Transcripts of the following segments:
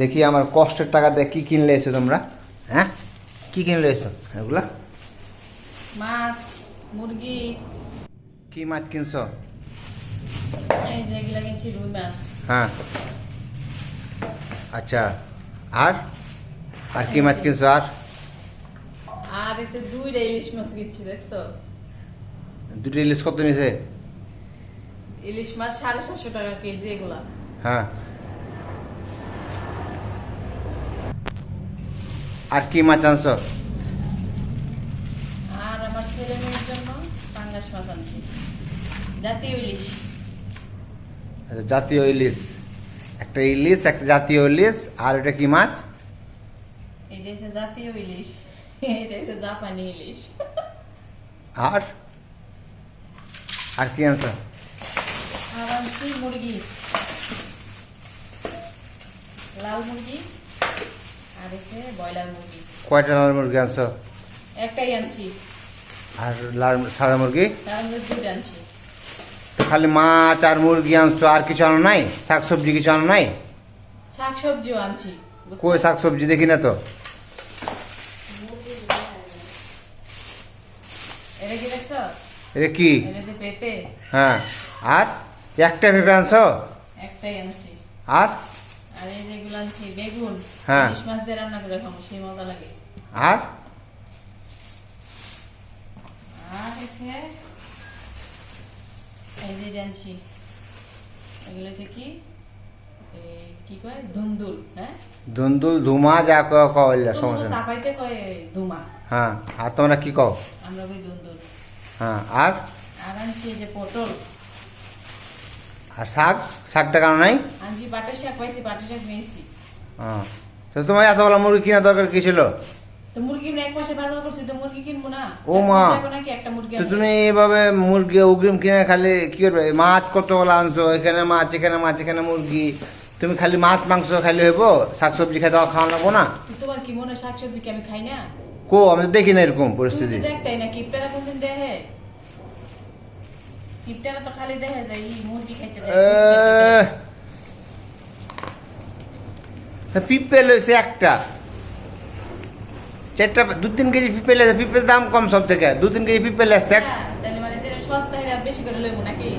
দেখি আমার কষ্টের টাকা দিয়ে কি কিনলে এসো তোমরা। হ্যাঁ? কি কিনলে এসো এগুলা? মাছ মুরগি। কি মাছ কিনছো? এই যেগুলা কিনছি রুই মাছ। হ্যাঁ। আচ্ছা আর? আর কি মাছ কিনছো আর? আর এসে দুইটা ইলিশ মাছ কিনছি দেখছ? দুটো ইলিশ কত নিছে? ইলিশ মাছ সাড়ে সাতশো টাকা কেজি এগুলা। হ্যাঁ। আর কি মাছ আনছো? আর আমার ছেলে মেয়ের জন্য পাঙ্গাস মাছ আনছি। জাতীয় ইলিশ। আচ্ছা, জাতীয় ইলিশ। একটা ইলিশ একটা জাতীয় ইলিশ আর এটা কি মাছ? এটা হচ্ছে জাতীয় ইলিশ। এটা হচ্ছে জাপানি ইলিশ। আর? আর কি আনছো? আর আনছি মুরগি। লাল মুরগি। আর এসে ব্রয়লার মুরগি। কয়টা লাল মুরগি আনছো? একটাই আনছি। আর লাল সাদা মুরগি? আনছি। খালি মাছ আর মুরগি আনছো আর কিছু আনো নাই? শাক সবজি কিছু আনো নাই? শাক সবজিও আনছি কই শাক সবজি দেখি না তো। এটা কি হ্যাঁ। আর একটা ভেবে আনছো? একটাই আনছি। আর? আর এই যেগুলো বেগুন হ্যাঁ। ইলিশ মাছ দিয়ে রান্না করে খাব সেই মজা লাগে। আর? আর হচ্ছে এই যে এটা এগুলো হচ্ছে কি? কি কয়? ধুন্দুল হ্যাঁ? ধুন্দুল ধুমা যা কইলা সমস্যা নেই। কয় ধুমা। হ্যাঁ আর তোমরা কি কও? আমরা ধুন্দুল। হ্যাঁ আর? আর আনছি এই যে পটল। আর শাক? শাকটা কেন নাই? আনছি শাক পাইছি শাক নিয়েছি। হ্যাঁ তো তোমার এতগুলো মুরগি কেনা দরকার কি ছিল? তো মুরগি এক মাসে বাজার করছি তো মুরগি কিনবো না। ও মা। একটা মুরগি তো তুমি এইভাবে মুরগি অগ্রিম কিনে খালি কি করবে? মাছ কতগুলো আনছো? এখানে মাছ এখানে মাছ এখানে মুরগি। তুমি খালি মাছ মাংস খালি হইব? শাক সবজি খেতে খাওয়া লাগবো না? তোমার কি মনে শাকসবজি কি আমি খাই না? কো আমি তো দেখি না এরকম পরিস্থিতি। তো দেখতাই না কিপটারা কোনদিন দেখে? কিপটারা তো খালি দেখে যায় মুরগি খাইতে দেয়, গোস খাইতে দেয়। পিপে লইছে একটা। চারটা দু তিন কেজি পিপে লেছে পিপের দাম কম সব থেকে দু তিন কেজি পিপে লেসতে হ্যাঁ, তাহলে মানে যেটা সস্তা হেরা বেশি করে লইবো নাকি?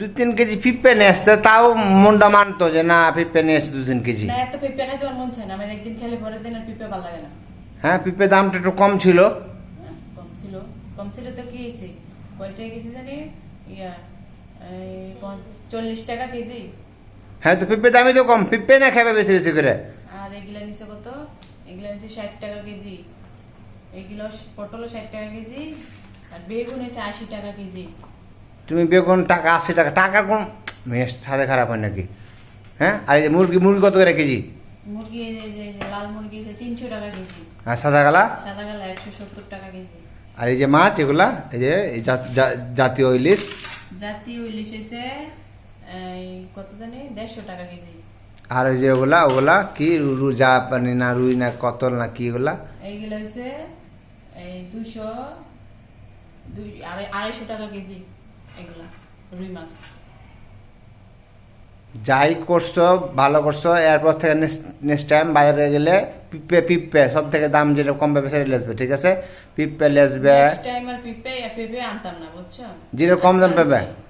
দু তিন কেজি পিপে আসতে তাও মনটা মানতো যে না পিপে নিয়ে এসে দু তিন কেজি। না এত পেঁপে খাইতে আমার না। আমার একদিন খেলে পরের দিন আর ভালো লাগে না। হ্যাঁ পিপে দামটা একটু কম ছিল। হ্যাঁ, কম ছিল। কম ছিল তো কি কয়টা জানি? ইয়া এই চল্লিশ টাকা কেজি। হ্যাঁ তো পিপে দামই তো কম। পিপে না খাবে বেশি বেশি করে। আর এগুলা নিচে কত? এগুলা নিচে ষাট টাকা কেজি। এগুলো পটল ষাট টাকা কেজি আর বেগুন হয়েছে আশি টাকা কেজি। তুমি বেগুন টাকা আশি টাকা। টাকা কোন মেশ সাথে খারাপ হয় নাকি? হ্যাঁ? আর এই যে মুরগি মুরগি কত করে কেজি? মুরগি এই যে- লাল মুরগি হয়েছে তিনশো টাকা কেজি। আর সাদা গালা সাদা গালা একশো সত্তর টাকা কেজি। আর এই যে মাছ এগুলা এই যে জাতীয় ইলিশ। জাতীয় ইলিশ এই কত জানি? দেড়শো টাকা কেজি। আর ওই যে ওগুলা ওগুলা কি রু- রু জাপানি না রুই না কতল না কি এইগুলো হয়েছে এই দুশো দুই আড়াইশো টাকা কেজি এগুলা রুই মাছ। যাই করছ ভালো করছ এরপর থেকে নেক্সট টাইম বাজারে গেলে পিপে পিপে সব থেকে দাম যেটা কম পাবে সেটা লেসবে ঠিক আছে? পিপে লেসবে। নেক্সট টাইম আর পেঁপে পেঁপে আনতাম না বুঝছ? যেটা কম দাম পাবে।